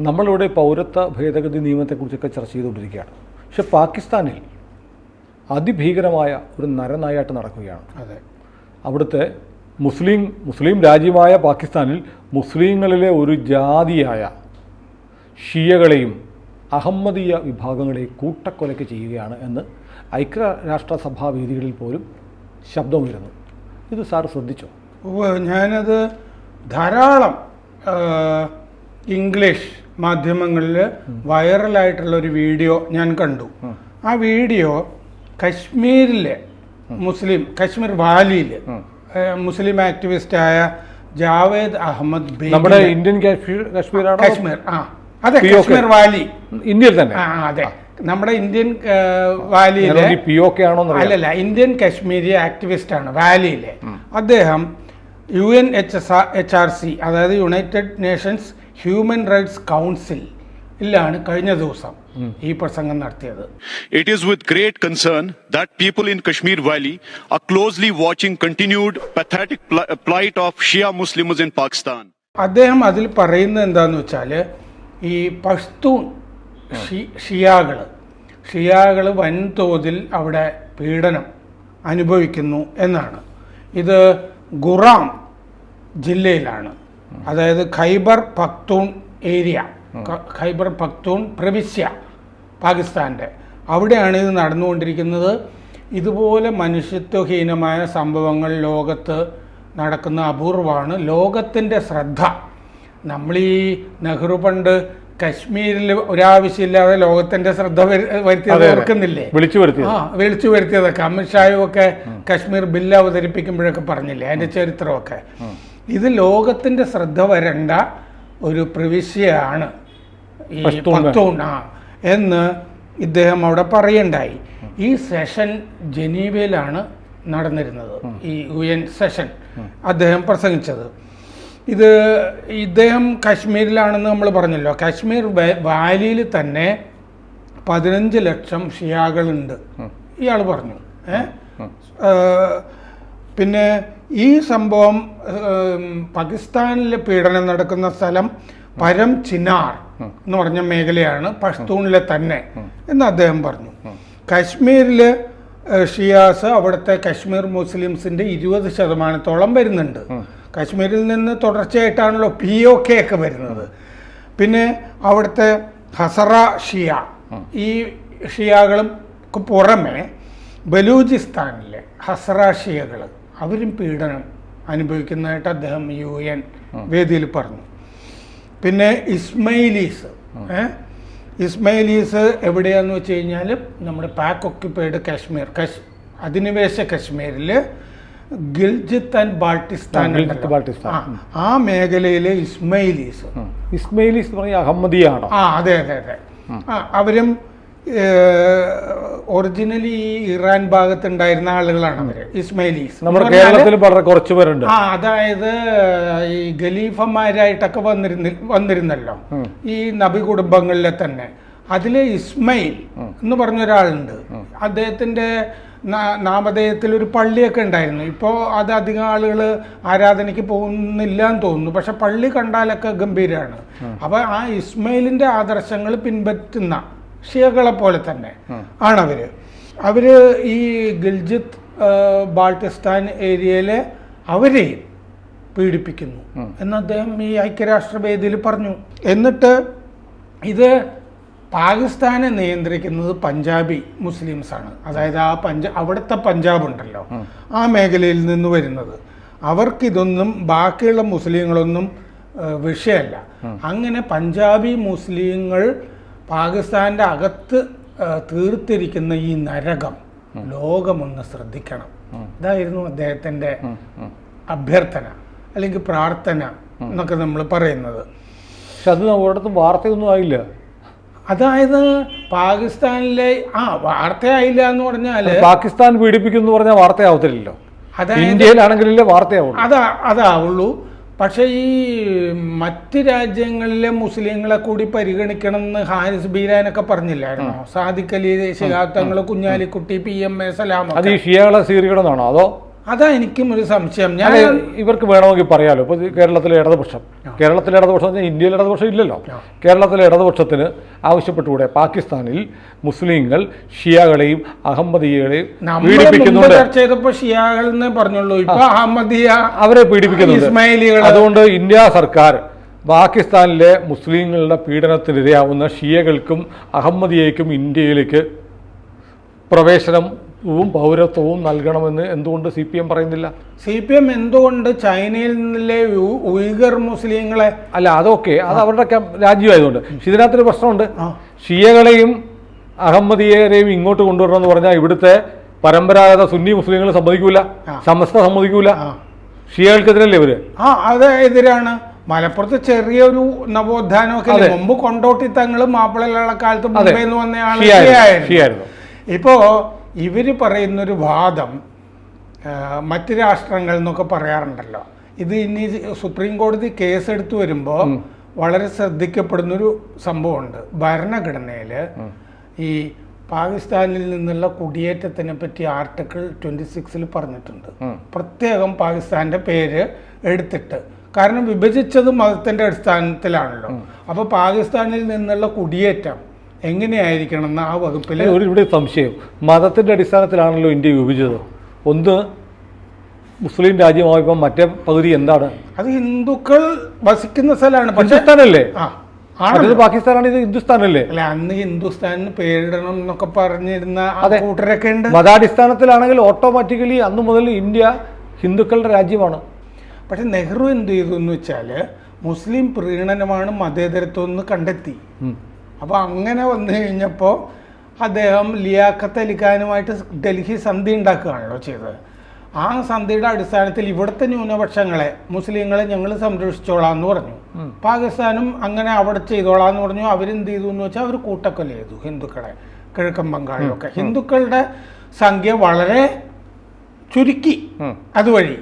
നമ്മളിവിടെ പൗരത്വ ഭേദഗതി നിയമത്തെക്കുറിച്ചൊക്കെ ചർച്ച ചെയ്തുകൊണ്ടിരിക്കുകയാണ്. പക്ഷെ പാകിസ്ഥാനിൽ അതിഭീകരമായ ഒരു നരനായാട്ട് നടക്കുകയാണ്. അതെ. അവിടുത്തെ മുസ്ലിം മുസ്ലിം രാജ്യമായ പാകിസ്ഥാനിൽ മുസ്ലിങ്ങളിലെ ഒരു ജാതിയായ ഷിയകളെയും അഹമ്മദീയ വിഭാഗങ്ങളെയും കൂട്ടക്കൊലയ്ക്ക് ചെയ്യുകയാണ് എന്ന് ഐക്യരാഷ്ട്രസഭാ വേദികളിൽ പോലും ശബ്ദമുയരുന്നു. ഇത് സാർ ശ്രദ്ധിച്ചോ? ഞാനത് ധാരാളം ഇംഗ്ലീഷ് മാധ്യമങ്ങളിൽ വൈറലായിട്ടുള്ള ഒരു വീഡിയോ ഞാൻ കണ്ടു. ആ. വീഡിയോ കശ്മീരിലെ മുസ്ലിം കശ്മീർ വാലിയിൽ മുസ്ലിം ആക്ടിവിസ്റ്റ് ആയ ജാവേദ് അഹമ്മദ് ബേഗ് നമ്മുടെ ഇന്ത്യൻ കാശ്മീർ കശ്മീർ ആ. അതെ. കശ്മീർ വാലി. ഇന്ത്യയിൽ തന്നെ? ആ അതെ. നമ്മുടെ ഇന്ത്യൻ വാലിയിലെ അല്ലല്ല ഇന്ത്യൻ കശ്മീരി ആക്ടിവിസ്റ്റ് ആണ് വാലിയിലെ അദ്ദേഹം U N H S H R C അതായത് united nations human rights council ിലാണ് കഴിഞ്ഞ ദിവസം ഈ പ്രസംഗം നടത്തിയത് It is with great concern that people in Kashmir Valley are closely watching continued pathetic pl- plight of Shia Muslims in Pakistan. അദ്ദേഹം അതിൽ പറയുന്നത് എന്താന്ന് വെച്ചാൽ ഈ പഷ്തൂൺ ഷിയാകൾ ഷിയാകൾ വൻതോതിൽ അവിടെ പീഡനം അനുഭവിക്കുന്നു എന്നാണ് ഇത് ഗുറാം ജില്ലയിലാണ് അതായത് ഖൈബർ പക്തൂൺ ഏരിയ ഖൈബർ പക്തൂൺ പ്രവിശ്യ പാകിസ്ഥാന്റെ അവിടെയാണ് ഇത് നടന്നുകൊണ്ടിരിക്കുന്നത്. ഇതുപോലെ മനുഷ്യത്വഹീനമായ സംഭവങ്ങൾ ലോകത്ത് നടക്കുന്ന അപൂർവമാണ്. ലോകത്തിന്റെ ശ്രദ്ധ. നമ്മൾ ഈ നെഹ്റു പണ്ട് കശ്മീരിൽ ഒരാവശ്യമില്ലാതെ ലോകത്തിന്റെ ശ്രദ്ധ വരു- വരുത്തിയത്. ഓർക്കുന്നില്ലേ? വിളിച്ചു വരുത്തിയത്. ആ വിളിച്ചു വരുത്തിയതൊക്കെ. അമിത്ഷായും ഒക്കെ കശ്മീർ ബില്ല് അവതരിപ്പിക്കുമ്പോഴൊക്കെ പറഞ്ഞില്ലേ? അതിന്റെ ചരിത്രമൊക്കെ. ഇത് ലോകത്തിന്റെ ശ്രദ്ധ വരേണ്ട ഒരു പ്രവിശ്യയാണ്. ഈ. പത്തൂൺ ആ എന്ന് ഇദ്ദേഹം അവിടെ പറയണ്ടായി. ഈ സെഷൻ ജനീവയിലാണ് നടന്നിരുന്നത്. ഈ യു എൻ സെഷൻ അദ്ദേഹം പ്രസംഗിച്ചത്. ഇത് ഇദ്ദേഹം കാശ്മീരിലാണെന്ന് നമ്മൾ പറഞ്ഞല്ലോ. കാശ്മീർ വാലിയിൽ തന്നെ പതിനഞ്ച് ലക്ഷം ഷിയാകളുണ്ട്. ഇയാൾ പറഞ്ഞു. പിന്നെ ഈ സംഭവം പാകിസ്ഥാനിലെ പാകിസ്ഥാനിൽ പീഡനം നടക്കുന്ന സ്ഥലം പരം ചിനാർ എന്ന് പറഞ്ഞ മേഖലയാണ് പഷ്തൂണിലെ തന്നെ എന്ന് അദ്ദേഹം പറഞ്ഞു. കാശ്മീരിൽ ഷിയാസ് അവിടുത്തെ കാശ്മീർ മുസ്ലിംസിന്റെ ഇരുപത് ശതമാനത്തോളം വരുന്നുണ്ട്. കാശ്മീരിൽ നിന്ന് തുടർച്ചയായിട്ടാണല്ലോ പി ഒ കെ ഒക്കെ വരുന്നത്. പിന്നെ അവിടുത്തെ ഹസറ ഷിയ ഈ ഷിയാകളും ക്ക് പുറമെ ബലൂചിസ്ഥാനിലെ ഹസറ ഷിയകൾ അവരും പീഡനം അനുഭവിക്കുന്നതായിട്ട് അദ്ദേഹം യു എൻ വേദിയിൽ പറഞ്ഞു. പിന്നെ ഇസ്മൈലീസ് ഇസ്മൈലീസ് എവിടെയാന്ന് വെച്ച് കഴിഞ്ഞാൽ നമ്മുടെ പാക്ക് ഒക്യുപ്പൈഡ് കാശ്മീർ കശ് അധിനിവേശ കശ്മീരിൽ ഗിൽജിത്ത് ആൻഡ് ബാൾട്ടിസ്ഥാൻ. ബാൾട്ടിസ്ഥാൻ. ആ, മേഖലയിലെ ഇസ്മൈലീസ് ഇസ്മയിലീസ് എന്ന് പറഞ്ഞാൽ അഹമ്മദിയാണോ? ആ അതെ അതെ അതെ. അവരും ഒറിജിനലി ഈ ഇറാൻ ഭാഗത്തുണ്ടായിരുന്ന ആളുകളാണ് അവർ ഇസ്മൈലീസ്. നമ്മുടെ കേരളത്തിൽ വളരെ കുറച്ച് പേരുണ്ട്. ആ അതായത് ഈ ഖലീഫമാരായിട്ടൊക്കെ വന്നിരുന്ന വന്നിരുന്നല്ലോ. ഈ നബി കുടുംബങ്ങളിലെ തന്നെ. അതിലെ ഇസ്മയിൽ എന്ന് പറഞ്ഞ ഒരാളുണ്ട്. അദ്ദേഹത്തിന്റെ നാമധേയത്തിൽ ഒരു പള്ളിയൊക്കെ ഉണ്ടായിരുന്നു. ഇപ്പോൾ അത് അധികം ആളുകൾ ആരാധനയ്ക്ക് പോകുന്നില്ല എന്ന് തോന്നുന്നു. പക്ഷെ പള്ളി കണ്ടാലൊക്കെ ഗംഭീരമാണ് അപ്പൊ ആ ഇസ്മയിലിന്റെ ആദർശങ്ങൾ പിൻപറ്റുന്ന ഷിയകളെ പോലെ തന്നെ ആണവര് അവർ. ഈ ഗിൽജിത്ത് ബാൾട്ടിസ്ഥാൻ ഏരിയയിലെ അവരെയും പീഡിപ്പിക്കുന്നു. എന്ന് അദ്ദേഹം ഈ ഐക്യരാഷ്ട്രവേദിയിൽ പറഞ്ഞു. എന്നിട്ട്? ഇത് പാകിസ്ഥാനെ നിയന്ത്രിക്കുന്നത് പഞ്ചാബി മുസ്ലിംസ് ആണ് അതായത് ആ പഞ്ച അവിടുത്തെ പഞ്ചാബ് ഉണ്ടല്ലോ ആ മേഖലയിൽ നിന്ന് വരുന്നത്. അവർക്കിതൊന്നും ബാക്കിയുള്ള മുസ്ലിങ്ങളൊന്നും വിഷയമല്ല. അങ്ങനെ പഞ്ചാബി മുസ്ലിങ്ങൾ പാകിസ്ഥാന്റെ അകത്ത് തീർത്തിരിക്കുന്ന ഈ നരകം ലോകമൊന്ന് ശ്രദ്ധിക്കണം. ഇതായിരുന്നു അദ്ദേഹത്തിന്റെ അഭ്യർത്ഥന അല്ലെങ്കിൽ പ്രാർത്ഥന എന്നൊക്കെ നമ്മൾ പറയുന്നത്. പക്ഷെ അത് ഒരിടത്തും വാർത്തയൊന്നും ആയില്ല. അതായത് പാകിസ്ഥാനിലെ ആ വാർത്തയായില്ല എന്ന് പറഞ്ഞാൽ പാകിസ്ഥാൻ പീഡിപ്പിക്കുന്നു പറഞ്ഞാൽ വാർത്തയാവത്തില്ലല്ലോ. അതായത് ഇന്ത്യയിലാണെങ്കിലല്ലേ വാർത്തയാവുള്ളൂ. അതാ അതാവുള്ളൂ. പക്ഷേ ഈ മറ്റ് രാജ്യങ്ങളിലെ മുസ്ലിങ്ങളെ കൂടി പരിഗണിക്കണം എന്ന് ഹാരിസ് ബീരാനൊക്കെ പറഞ്ഞില്ലായിരുന്നോ? Sadiq Ali Shihab Kunhalikutty P M A Salam അത് ഈ സ്വീകരിക്കണമെന്നാണോ? അതോ അതാ എനിക്കും ഒരു സംശയം. ഞാൻ ഇവർക്ക് വേണമെങ്കിൽ പറയാലോ. ഇപ്പോൾ കേരളത്തിലെ ഇടതുപക്ഷം. കേരളത്തിലെ ഇടതുപക്ഷം ഇന്ത്യയിലെ ഇടതുപക്ഷം ഇല്ലല്ലോ. കേരളത്തിലെ ഇടതുപക്ഷത്തിന് ആവശ്യപ്പെട്ടുകൂടെ പാകിസ്ഥാനിൽ മുസ്ലിങ്ങൾ ഷിയകളെയും അഹമ്മദിയകളെയും പീഡിപ്പിക്കുന്നുണ്ട്. ചർച്ച ചെയ്തപ്പോ ഷിയാകൾ എന്നേ പറഞ്ഞുള്ളൂ. ഇപ്പൊ അഹമ്മദിയ അവരെ പീഡിപ്പിക്കുന്നുണ്ട്. അതുകൊണ്ട് ഇന്ത്യ സർക്കാർ പാകിസ്ഥാനിലെ മുസ്ലിങ്ങളുടെ പീഡനത്തിനിരയാവുന്ന ഷിയകൾക്കും അഹമ്മദിയയ്ക്കും ഇന്ത്യയിലേക്ക് പ്രവേശനവും പൗരത്വവും നൽകണമെന്ന് എന്തുകൊണ്ട് സി പി എം പറയുന്നില്ല? സി പി എം എന്തുകൊണ്ട് ചൈനയിൽ നിന്നിലെ ഉയർ മുസ്ലിങ്ങളെ അല്ല അതൊക്കെ അത് അവരുടെ രാജ്യമായതുകൊണ്ട്. പക്ഷെ ഇതിനകത്തൊരു പ്രശ്നമുണ്ട്. ഷിയകളെയും അഹമ്മദിയരെയും ഇങ്ങോട്ട് കൊണ്ടുവരണം എന്ന് പറഞ്ഞാൽ ഇവിടുത്തെ പരമ്പരാഗത സുന്നി മുസ്ലിങ്ങൾ സമ്മതിക്കൂല. സമസ്ത സമ്മതിക്കൂല. ഷിയകൾക്കെതിരല്ലേ ഇവർ? ആ അത് എതിരാണ്. മലപ്പുറത്ത് ചെറിയൊരു നവോത്ഥാനമൊക്കെ. മുമ്പ് കൊണ്ടോട്ടി തങ്ങളും മാപ്പിളയുള്ള കാലത്ത്. ഷിയായിരുന്നു. ഷിയായിരുന്നു. ഇപ്പോ ഇവർ പറയുന്നൊരു വാദം മറ്റു രാഷ്ട്രങ്ങൾ എന്നൊക്കെ പറയാറുണ്ടല്ലോ. ഇത് ഇനി സുപ്രീം കോടതി കേസ് എടുത്തു വരുമ്പോൾ വളരെ ശ്രദ്ധിക്കപ്പെടുന്നൊരു സംഭവമുണ്ട്. ഭരണഘടനയിൽ ഈ പാകിസ്ഥാനിൽ നിന്നുള്ള കുടിയേറ്റത്തിനെ പറ്റി ആർട്ടിക്കിൾ ട്വന്റി സിക്സിൽ പറഞ്ഞിട്ടുണ്ട്. പ്രത്യേകം പാകിസ്ഥാന്റെ പേര് എടുത്തിട്ട്. കാരണം വിഭജിച്ചത് മതത്തിന്റെ അടിസ്ഥാനത്തിലാണല്ലോ. അപ്പൊ പാകിസ്ഥാനിൽ നിന്നുള്ള കുടിയേറ്റം എങ്ങനെയായിരിക്കണം എന്ന് ആ വകുപ്പിൽ ഒരു ഇവിടെ സംശയം. മതത്തിന്റെ അടിസ്ഥാനത്തിലാണല്ലോ ഇന്ത്യ വിഭജിച്ചത്. ഒന്ന് മുസ്ലിം രാജ്യമായപ്പോൾ മറ്റേ പകുതി എന്താണ്? അത് ഹിന്ദുക്കൾ വസിക്കുന്ന സ്ഥലമാണ്. പാകിസ്ഥാനല്ലേ ആണത് പാകിസ്ഥാനാണ് ഇത് ഹിന്ദുസ്ഥാനല്ലേ? അല്ല അന്ന് ഹിന്ദുസ്ഥാനിന് പേരിടണം എന്നൊക്കെ പറഞ്ഞിരുന്ന. കൂട്ടരൊക്കെ ഉണ്ട്. മതാടിസ്ഥാനത്തിലാണെങ്കിൽ ഓട്ടോമാറ്റിക്കലി അന്ന് മുതൽ ഇന്ത്യ ഹിന്ദുക്കളുടെ രാജ്യമാണ്. പക്ഷെ നെഹ്റു എന്ത് ചെയ്തു എന്ന് വെച്ചാൽ മുസ്ലിം പ്രീണനമാണ് മതേതരത്വം എന്ന് കണ്ടെത്തി. അപ്പോൾ അങ്ങനെ വന്നു കഴിഞ്ഞപ്പോൾ അദ്ദേഹം ലിയാഖത്ത് അലിഖാനുമായിട്ട് ഡൽഹി സന്ധി ഉണ്ടാക്കുകയാണല്ലോ ചെയ്തത്. ആ സന്ധിയുടെ അടിസ്ഥാനത്തിൽ ഇവിടുത്തെ ന്യൂനപക്ഷങ്ങളെ മുസ്ലിങ്ങളെ ഞങ്ങൾ സംരക്ഷിച്ചോളാം എന്ന് പറഞ്ഞു പാകിസ്ഥാനും അങ്ങനെ അവിടെ ചെയ്തോളാം എന്ന് പറഞ്ഞു. അവരെന്ത് ചെയ്തു എന്ന് വെച്ചാൽ അവർ കൂട്ടക്കൊല ചെയ്തു ഹിന്ദുക്കളെ കിഴക്കൻ ബംഗാളിലൊക്കെ ഹിന്ദുക്കളുടെ സംഖ്യ വളരെ ചുരുക്കി. അതുവഴി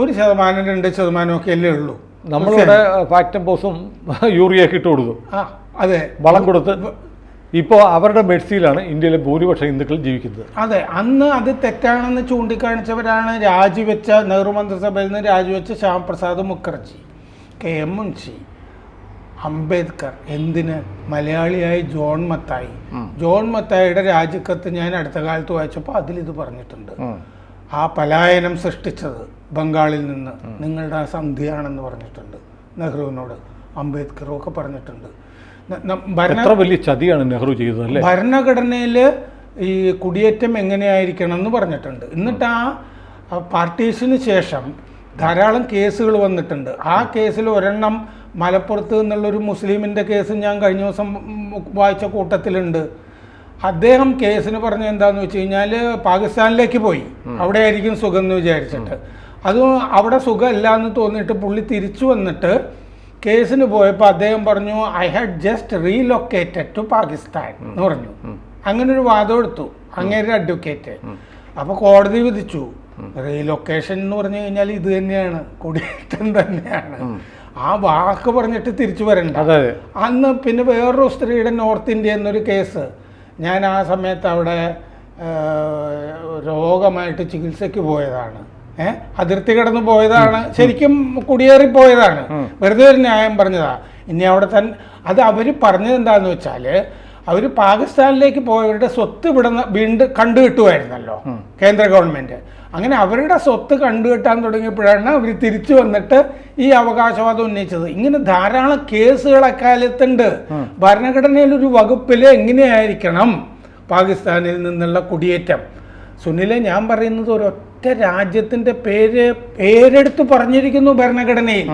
ഒരു ശതമാനം രണ്ട് ശതമാനമൊക്കെ അല്ലേ ഉള്ളൂ. നമ്മളിവിടെ ഫാക്ടം പോസും യൂറിയൊക്കെ ഇട്ട് കൊടുത്തു. അതെ. വളം കൊടുത്ത്. ഇപ്പോൾ അവരുടെ മെഡ്സിയിലാണ് ഇന്ത്യയിലെ ഭൂരിപക്ഷം ഹിന്ദുക്കൾ ജീവിക്കുന്നത്. അതെ അന്ന് അത് തെറ്റാണെന്ന് ചൂണ്ടിക്കാണിച്ചവരാണ് രാജിവെച്ച നെഹ്റു മന്ത്രിസഭയിൽ നിന്ന് രാജിവെച്ച ശ്യാം പ്രസാദ് മുഖർജി കെ എം മുൻഷി അംബേദ്കർ എന്തിന്? മലയാളിയായി ജോൺ മത്തായി. ജോൺ മത്തായിയുടെ രാജിക്കത്ത് ഞാൻ അടുത്ത കാലത്ത് വായിച്ചപ്പോൾ അതിലിത് പറഞ്ഞിട്ടുണ്ട്. ആ പലായനം സൃഷ്ടിച്ചത് ബംഗാളിൽ നിന്ന് നിങ്ങളുടെ ആ സന്ധിയാണെന്ന് പറഞ്ഞിട്ടുണ്ട് നെഹ്റുവിനോട് അംബേദ്കറും ഒക്കെ പറഞ്ഞിട്ടുണ്ട് എത്ര വലിയ ചതിയാണ് നെഹ്റു ചെയ്തത് അല്ലേ ഭരണഘടനയിൽ ഈ കുടിയേറ്റം എങ്ങനെയായിരിക്കണം എന്ന് പറഞ്ഞിട്ടുണ്ട്. എന്നിട്ട് ആ പാർട്ടീസിന് പാർട്ടീഷന് ശേഷം ധാരാളം കേസുകൾ വന്നിട്ടുണ്ട്. ആ കേസിൽ ഒരെണ്ണം മലപ്പുറത്ത് നിന്നുള്ളൊരു മുസ്ലിമിന്റെ കേസ് ഞാൻ കഴിഞ്ഞ ദിവസം വായിച്ച കൂട്ടത്തിലുണ്ട്. അദ്ദേഹം കേസിന് പറഞ്ഞ എന്താന്ന് വെച്ച് കഴിഞ്ഞാൽ പാകിസ്ഥാനിലേക്ക് പോയി. അവിടെ ആയിരിക്കും സുഖം എന്ന് വിചാരിച്ചിട്ട്. അത് അവിടെ സുഖമില്ല എന്ന് തോന്നിയിട്ട് പുള്ളി തിരിച്ചു വന്നിട്ട് കേസിന് പോയപ്പോൾ അദ്ദേഹം പറഞ്ഞു I had just relocated to Pakistan എന്ന് പറഞ്ഞു. അങ്ങനെ ഒരു വാദം എടുത്തു. അങ്ങനെ ഒരു അഡ്വക്കേറ്റ് അപ്പൊ കോടതി വിധിച്ചു. റീലൊക്കേഷൻ എന്ന് പറഞ്ഞു കഴിഞ്ഞാൽ ഇത് തന്നെയാണ്. കുടിയേറ്റം തന്നെയാണ്. ആ വാക്ക് പറഞ്ഞിട്ട് തിരിച്ചു വരണ്ട. അന്ന് പിന്നെ വേറൊരു സ്ത്രീയുടെ നോർത്ത് ഇന്ത്യ എന്നൊരു കേസ്. ഞാൻ ആ സമയത്ത് അവിടെ രോഗമായിട്ട് ചികിത്സയ്ക്ക് പോയതാണ്. അതിർത്തി കടന്നു പോയതാണ്. ശരിക്കും കുടിയേറി പോയതാണ് വെറുതെ ഒരു ന്യായം പറഞ്ഞതാ. ഇനി അവിടെ തന്നെ അത് അവർ പറഞ്ഞത് എന്താന്ന് വെച്ചാൽ അവർ പാകിസ്ഥാനിലേക്ക് പോയവരുടെ സ്വത്ത് ഇവിടെ വീണ്ടും കണ്ടുകിട്ടുമായിരുന്നല്ലോ കേന്ദ്ര ഗവൺമെന്റ്. അങ്ങനെ അവരുടെ സ്വത്ത് കണ്ടുകെട്ടാൻ തുടങ്ങിയപ്പോഴാണ് അവർ തിരിച്ചു വന്നിട്ട് ഈ അവകാശവാദം ഉന്നയിച്ചത്. ഇങ്ങനെ ധാരാളം കേസുകൾ അക്കാലത്തുണ്ട്. ഭരണഘടനയിൽ ഒരു വകുപ്പിൽ എങ്ങനെയായിരിക്കണം പാകിസ്ഥാനിൽ നിന്നുള്ള കുടിയേറ്റം? സുനിലെ ഞാൻ പറയുന്നത് ഒരൊറ്റ രാജ്യത്തിന്റെ പേര് പേരെടുത്ത് പറഞ്ഞിരിക്കുന്നു ഭരണഘടനയിൽ.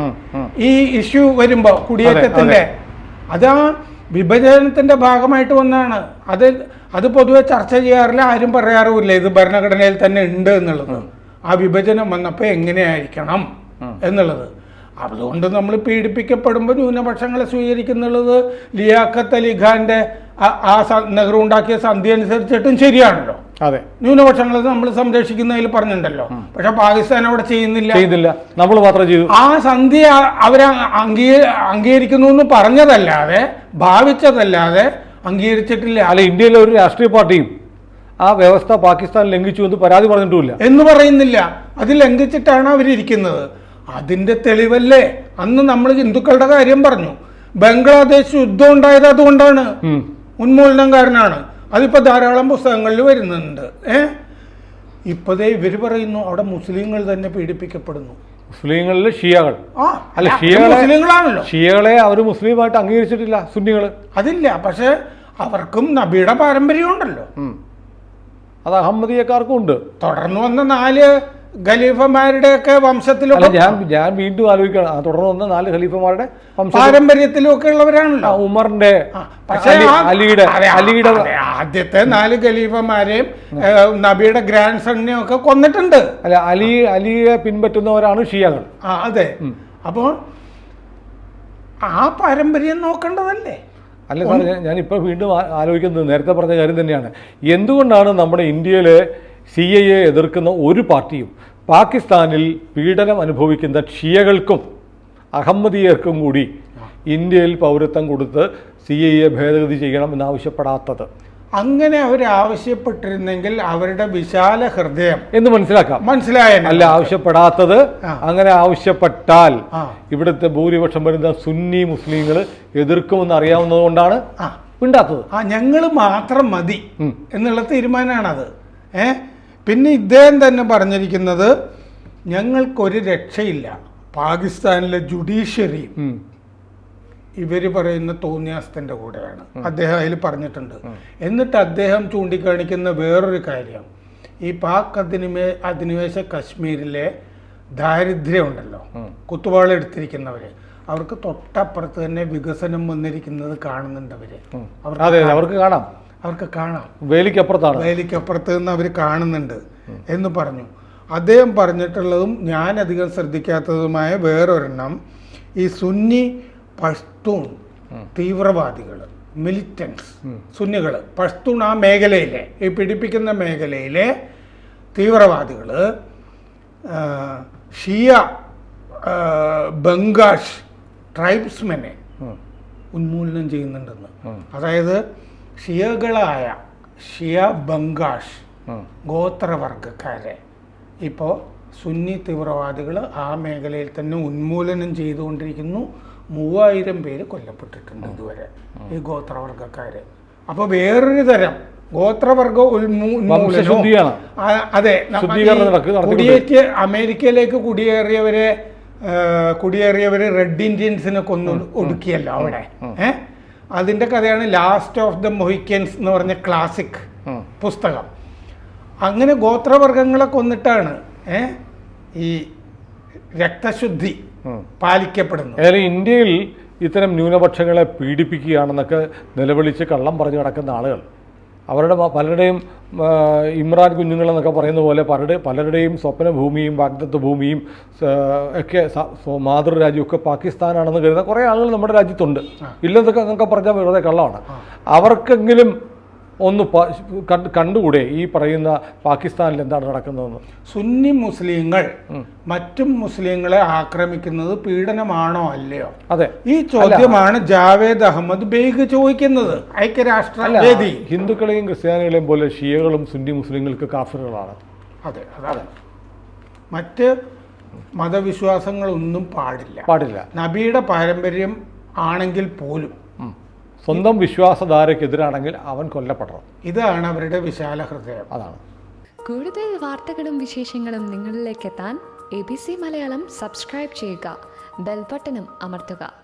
ഈ ഇഷ്യൂ വരുമ്പോ കുടിയേറ്റത്തിന്റെ. അതാ വിഭജനത്തിന്റെ ഭാഗമായിട്ട് വന്നാണ് അത് അത് പൊതുവെ ചർച്ച ചെയ്യാറില്ല ആരും പറയാറുമില്ല. ഇത് ഭരണഘടനയിൽ തന്നെ ഉണ്ട് എന്നുള്ളത്. ആ വിഭജനം വന്നപ്പോൾ എങ്ങനെയായിരിക്കണം എന്നുള്ളത്. അതുകൊണ്ട് നമ്മൾ പീഡിപ്പിക്കപ്പെടുമ്പോൾ ന്യൂനപക്ഷങ്ങളെ സ്വീകരിക്കുന്നുള്ളത് ലിയാഖത്ത് അലി ഖാന്റെ ആ- നെഹ്റു ഉണ്ടാക്കിയ സന്ധി അനുസരിച്ചിട്ടും ശരിയാണല്ലോ. അതെ. ന്യൂനപക്ഷങ്ങളെ നമ്മൾ സംരക്ഷിക്കുന്നതിൽ പറഞ്ഞിട്ടുണ്ടല്ലോ. പക്ഷെ പാകിസ്ഥാൻ അവിടെ ചെയ്യുന്നില്ല. ചെയ്യുന്നില്ല നമ്മൾ മാത്രം ചെയ്തു. ആ സന്ധി അവർ അവർ അംഗീ അംഗീകരിക്കുന്നു എന്ന് പറഞ്ഞതല്ലാതെ ഭാവിച്ചതല്ലാതെ അംഗീകരിച്ചിട്ടില്ല. അല്ല ഇന്ത്യയിലെ ഒരു രാഷ്ട്രീയ പാർട്ടിയും ആ വ്യവസ്ഥ പാകിസ്ഥാൻ ലംഘിച്ചു എന്ന് പരാതി പറഞ്ഞിട്ടില്ല എന്ന് പറയുന്നില്ല. അത് ലംഘിച്ചിട്ടാണ് അവരിയ്ക്കുന്നത് അതിന്റെ തെളിവല്ലേ? അന്ന് നമ്മൾ ഹിന്ദുക്കളുടെ കാര്യം പറഞ്ഞു. ബംഗ്ലാദേശ് യുദ്ധം ഉണ്ടായത് അതുകൊണ്ടാണ്. ഉന്മൂലനംകാരനാണ്. അതിപ്പോൾ ധാരാളം പുസ്തകങ്ങളിൽ വരുന്നുണ്ട്. ഏ? ഇപ്പതേ ഇവർ പറയുന്നു അവിടെ മുസ്ലിങ്ങൾ തന്നെ പീഡിപ്പിക്കപ്പെടുന്നു. മുസ്ലിങ്ങളിൽ ഷിയകൾ. അല്ല അല്ല, ഷിയകളെ മുസ്ലിങ്ങളാണല്ലോ. ഷിയകളെ അവർ മുസ്ലിമായിട്ട് അംഗീകരിച്ചിട്ടില്ല സുന്നികൾ അതില്ല പക്ഷെ അവർക്കും നബിയുടെ പാരമ്പര്യം ഉണ്ടല്ലോ അത് അഹമ്മദീയക്കാർക്കും ഉണ്ട്. തുടർന്ന് വന്ന നാല് ഖലീഫമാരുടെ ഒക്കെ വംശത്തിലൊക്കെ ഞാൻ ഞാൻ വീണ്ടും ആലോചിക്കണം തുടർന്ന് വന്ന നാല് ഖലീഫമാരുടെ പാരമ്പര്യത്തിലൊക്കെ പാരമ്പര്യത്തിലും ഒക്കെ ഉള്ളവരാണല്ലോ ഉമറിന്റെ പക്ഷേ അലിയുടെ അലിയുടെ ആദ്യത്തെ നാല് ഖലീഫമാരെയും നബിയുടെ ഗ്രാൻഡ് സണ്ണിനെയും ഒക്കെ കൊന്നിട്ടുണ്ട്. അല്ല അലി അലിയെ പിൻപറ്റുന്നവരാണ് ഷിയകൾ. ആ അതെ. അപ്പോൾ ആ പാരമ്പര്യം നോക്കേണ്ടതല്ലേ? അല്ല സാർ ഞാൻ- ഇപ്പോൾ വീണ്ടും ആലോചിക്കുന്നത് നേരത്തെ പറഞ്ഞ കാര്യം തന്നെയാണ്. എന്തുകൊണ്ടാണ് നമ്മുടെ ഇന്ത്യയിലെ സി ഐ എ എതിർക്കുന്ന ഒരു പാർട്ടിയും പാകിസ്ഥാനിൽ പീഡനം അനുഭവിക്കുന്ന ഷിയകൾക്കും അഹമ്മദീയർക്കും കൂടി ഇന്ത്യയിൽ പൗരത്വം കൊടുത്ത് സി ഐ എ ഭേദഗതി ചെയ്യണം എന്നാവശ്യപ്പെടാത്തത്. അങ്ങനെ അവർ ആവശ്യപ്പെട്ടിരുന്നെങ്കിൽ അവരുടെ വിശാല ഹൃദയം എന്ന് മനസ്സിലാക്കാം. മനസ്സിലായ അല്ല ആവശ്യപ്പെടാത്തത് അങ്ങനെ ആവശ്യപ്പെട്ടാൽ. ഇവിടുത്തെ ഭൂരിപക്ഷം വരുന്ന സുന്നി മുസ്ലിങ്ങൾ എതിർക്കുമെന്ന് അറിയാവുന്നത് കൊണ്ടാണ് ഉണ്ടാക്കുന്നത് ആ ഞങ്ങൾ മാത്രം മതി. എന്നുള്ള തീരുമാനമാണത്. ഏ? പിന്നെ ഇദ്ദേഹം തന്നെ പറഞ്ഞിരിക്കുന്നത് ഞങ്ങൾക്കൊരു രക്ഷയില്ല. പാകിസ്ഥാനിലെ ജുഡീഷ്യറി. ഇവർ പറയുന്ന തോന്നിയാസത്തിന്റെ കൂടെയാണ്. അദ്ദേഹം അതിൽ പറഞ്ഞിട്ടുണ്ട്. എന്നിട്ട് അദ്ദേഹം ചൂണ്ടിക്കാണിക്കുന്ന വേറൊരു കാര്യം. ഈ പാക് അധിനിവേ അധിനിവേശ കശ്മീരിലെ ദാരിദ്ര്യമുണ്ടല്ലോ. ഉണ്ടല്ലോ കുത്തുവാളെടുത്തിരിക്കുന്നവര് അവർക്ക് തൊട്ടപ്പുറത്ത് തന്നെ വികസനം വന്നിരിക്കുന്നത് കാണുന്നുണ്ട് അവർ. അവർക്ക് കാണാം. അവർക്ക് കാണാം. വേലിക്കപ്പുറത്താണ്. വേലിക്കപ്പുറത്ത് നിന്ന് അവർ കാണുന്നുണ്ട് എന്ന് പറഞ്ഞു. അദ്ദേഹം പറഞ്ഞിട്ടുള്ളതും ഞാൻ അധികം ശ്രദ്ധിക്കാത്തതുമായ വേറൊരെണ്ണം. ഈ സുന്നി പഷ്തൂൺ തീവ്രവാദികൾ മിലിറ്റൻസ് സുന്നികൾ പഷ്തൂൺ ആ മേഖലയിലെ ഈ പിടിപ്പിക്കുന്ന മേഖലയിലെ തീവ്രവാദികൾ ഷിയ ബംഗാഷ് ട്രൈബ്സ്മെനെ ഉന്മൂലനം ചെയ്യുന്നുണ്ടെന്ന്. അതായത് ഷിയകളായ ഷിയ ബംഗാഷ്. ഗോത്രവർഗക്കാരെ ഇപ്പോൾ സുന്നി തീവ്രവാദികൾ ആ മേഖലയിൽ തന്നെ ഉന്മൂലനം ചെയ്തുകൊണ്ടിരിക്കുന്നു. മൂവായിരം പേര് കൊല്ലപ്പെട്ടിട്ടുണ്ട് ഇതുവരെ ഈ ഗോത്രവർഗക്കാര് അപ്പോൾ വേറൊരു തരം ഗോത്രവർഗ ഉന്മൂലനം അതെ കുടിയേറ്റ് അമേരിക്കയിലേക്ക് കുടിയേറിയവരെ കുടിയേറിയവര് റെഡ് ഇന്ത്യൻസിനെ കൊന്നു ഒടുക്കിയല്ലോ അവിടെ. ഏ അതിന്റെ കഥയാണ് ലാസ്റ്റ് ഓഫ് ദ മൊഹിക്കൻസ് എന്ന് പറഞ്ഞ ക്ലാസിക് പുസ്തകം. അങ്ങനെ ഗോത്രവർഗങ്ങളെ കൊന്നിട്ടാണ് ഈ രക്തശുദ്ധി പാലിക്കപ്പെടുന്നത്. ഇന്ത്യയിൽ ഇത്തരം ന്യൂനപക്ഷങ്ങളെ പീഡിപ്പിക്കുകയാണെന്നൊക്കെ നിലവിളിച്ച് കള്ളം പറഞ്ഞു നടക്കുന്ന ആളുകൾ. അവരുടെ പലരുടെയും ഇമ്രാൻ കുഞ്ഞുങ്ങളെന്നൊക്കെ പറയുന്ന പോലെ പലരുടെ പലരുടെയും സ്വപ്നഭൂമിയും വാഗ്ദത്വ ഭൂമിയും ഒക്കെ മാതൃരാജ്യമൊക്കെ പാകിസ്ഥാനാണെന്ന് കരുതുന്ന കുറേ ആളുകൾ നമ്മുടെ രാജ്യത്തുണ്ട്. ഇല്ലെന്നൊക്കെ എന്നൊക്കെ പറഞ്ഞാൽ വെറുതെ കള്ളമാണ്. അവർക്കെങ്കിലും ഒന്ന് കണ്ടുകൂടെ ഈ പറയുന്ന പാകിസ്ഥാനിൽ എന്താണ് നടക്കുന്നതെന്ന്? സുന്നി മുസ്ലിങ്ങൾ മറ്റും മുസ്ലിങ്ങളെ ആക്രമിക്കുന്നത് പീഡനമാണോ അല്ലയോ? അതെ. ഈ ചോദ്യമാണ് ജാവേദ് അഹമ്മദ് ബേഗ് ചോദിക്കുന്നത്. ഐക്യരാഷ്ട്ര ഹിന്ദുക്കളെയും ക്രിസ്ത്യാനികളെയും പോലെ ഷിയകളും സുന്നി മുസ്ലിങ്ങൾക്ക് കാഫറുകളാണ്. അതെ അതാണ് മറ്റ് മതവിശ്വാസങ്ങളൊന്നും പാടില്ല. പാടില്ല. നബിയുടെ പാരമ്പര്യം ആണെങ്കിൽ പോലും. സ്വന്തം വിശ്വാസധാരക്കെതിരാണെങ്കിൽ അവൻ കൊല്ലപ്പെടണം. ഇതാണ് അവരുടെ വിശാല ഹൃദയം. അതാണ്. കൂടുതൽ വാർത്തകളും വിശേഷങ്ങളും നിങ്ങളിലേക്ക് എത്താൻ A B C Malayalam subscribe ചെയ്യുക. ബെൽബട്ടനും അമർത്തുക.